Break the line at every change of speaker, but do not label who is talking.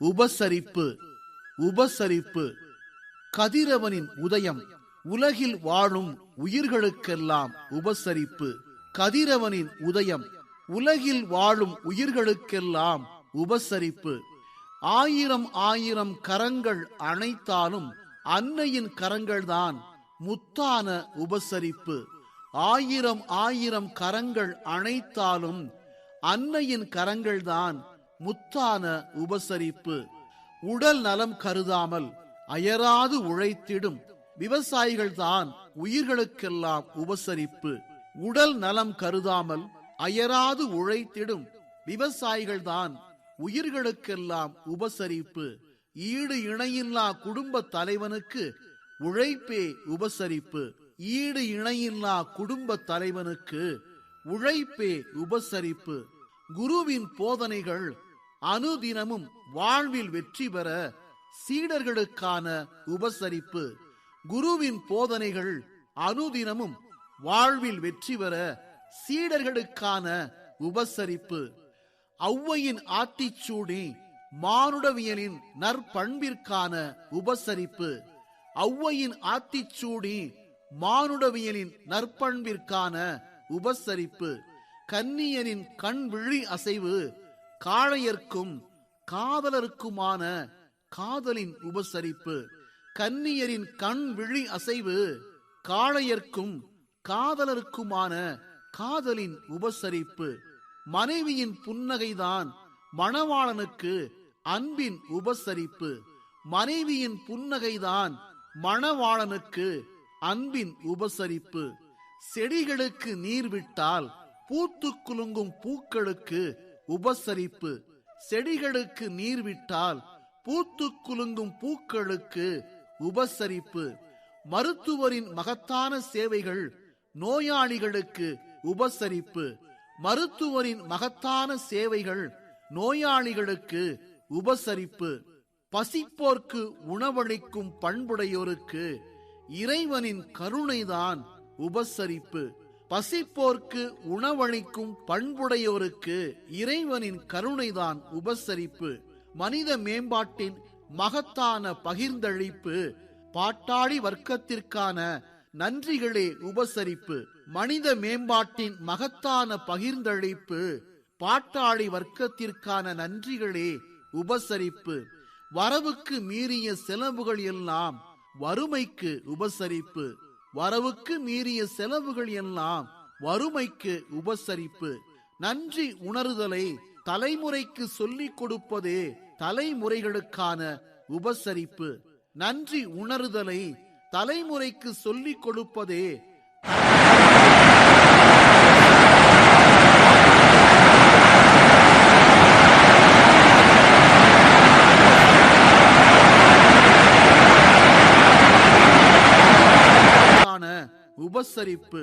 உபசரிப்பு உபசரிப்பு. கதிரவனின் உதயம் உலகில் வாழும் உயிர்களுக்கெல்லாம் உபசரிப்பு. கதிரவனின் உதயம் உலகில் வாழும் உயிர்களுக்கெல்லாம் உபசரிப்பு. ஆயிரம் ஆயிரம் கரங்கள் அணைத்தாலும் அன்னையின் கரங்கள்தான் முத்தான உபசரிப்பு. ஆயிரம் ஆயிரம் கரங்கள் அணைத்தாலும் அன்னையின் கரங்கள்தான் முத்தான உபசரிப்பு. உடல் நலம் கருதாமல் அயராது உழைத்திடும் விவசாயிகள் தான் உயிர்களுக்கெல்லாம் உபசரிப்பு. உடல் நலம் கருதாமல் அயராது உழைத்திடும் விவசாயிகள் தான் உயிர்களுக்கெல்லாம் உபசரிப்பு. ஈடு இணையில்லா குடும்ப தலைவனுக்கு உழைப்பே உபசரிப்பு. ஈடு இணையில்லா குடும்ப தலைவனுக்கு உழைப்பே உபசரிப்பு. குருவின் போதனைகள் அனுதினமும் வாழ்வில் வெற்றி பெற சீடர்களுக்கான உபசரிப்பு. குருவின் போதனைகள் அனுதினமும் வாழ்வில் வெற்றி பெற சீடர்களுக்கான உபசரிப்பு. ஔவையின் ஆத்திச்சூடி மானுடவியலின் நற்பண்பிற்கான உபசரிப்பு. ஔவையின் ஆத்திச்சூடி மானுடவியலின் நற்பண்பிற்கான உபசரிப்பு. கன்னியனின் கண் விழி அசைவு காளையர்க்கும் காதலருக்குமான காதலின் உபசரிப்பு கன்னியரின் கண் விழி அசைவு காளையர்க்கும் காதலருக்குமான காதலின் உபசரிப்பு. மனைவியின் புன்னகைதான் மணவாளனுக்கு அன்பின் உபசரிப்பு. மனைவியின் புன்னகைதான் மணவாளனுக்கு அன்பின் உபசரிப்பு. செடிகளுக்கு நீர் விட்டால் பூத்து குலுங்கும் பூக்களுக்கு உபசரிப்பு. செடிகளுக்கு நீர் விட்டால் பூத்து குலுங்கும் பூக்களுக்கு உபசரிப்பு. மருத்துவரின் மகத்தான சேவைகள் நோயாளிகளுக்கு உபசரிப்பு. மருத்துவரின் மகத்தான சேவைகள் நோயாளிகளுக்கு உபசரிப்பு. பசிப்போர்க்கு உணவளிக்கும் பண்புடையோருக்கு இறைவனின் கருணைதான் உபசரிப்பு. பசிப்போர்க்கு உணவளிக்கும் பண்புடையோருக்கு இறைவனின் கருணைதான் உபசரிப்பு மனித மேம்பாட்டின் மகத்தான பகிர்ந்தளிப்பு பாட்டாளி வர்க்கத்திற்கான நன்றிகளே உபசரிப்பு மனித மேம்பாட்டின் மகத்தான பகிர்ந்தளிப்பு பாட்டாளி வர்க்கத்திற்கான நன்றிகளே உபசரிப்பு. வரவுக்கு மீறிய செலவுகள் எல்லாம் வறுமைக்கு உபசரிப்பு. வரவுக்கு மீறிய செலவுகள் எல்லாம் வறுமைக்கு உபசரிப்பு. நன்றி உணர்தலை தலைமுறைக்கு சொல்லிக் கொடுப்பதே தலைமுறைகளுக்கான உபசரிப்பு. நன்றி உணர்தலை தலைமுறைக்கு சொல்லிக் கொடுப்பதே உபசரிப்பு.